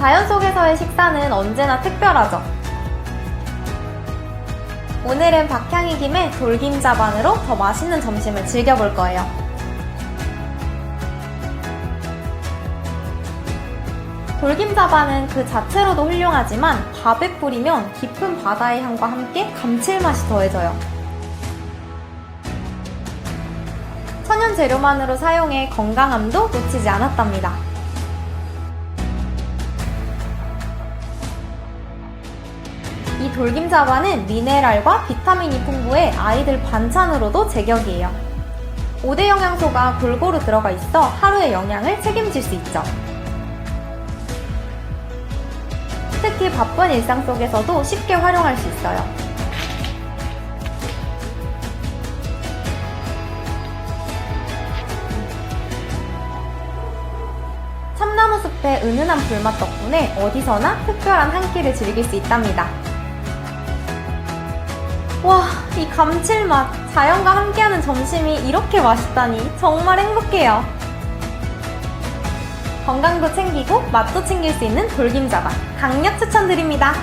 자연 속에서의 식사는 언제나 특별하죠. 오늘은 박향이 김에 돌김자반으로 더 맛있는 점심을 즐겨볼 거예요. 돌김자반은 그 자체로도 훌륭하지만 밥에 뿌리면 깊은 바다의 향과 함께 감칠맛이 더해져요. 천연 재료만으로 사용해 건강함도 놓치지 않았답니다. 이 돌김자반은 미네랄과 비타민이 풍부해 아이들 반찬으로도 제격이에요. 5대 영양소가 골고루 들어가 있어 하루의 영양을 책임질 수 있죠. 특히 바쁜 일상 속에서도 쉽게 활용할 수 있어요. 참나무 숲의 은은한 불맛 덕분에 어디서나 특별한 한 끼를 즐길 수 있답니다. 와, 이 감칠맛, 자연과 함께하는 점심이 이렇게 맛있다니 정말 행복해요. 건강도 챙기고 맛도 챙길 수 있는 돌김자반 강력 추천드립니다.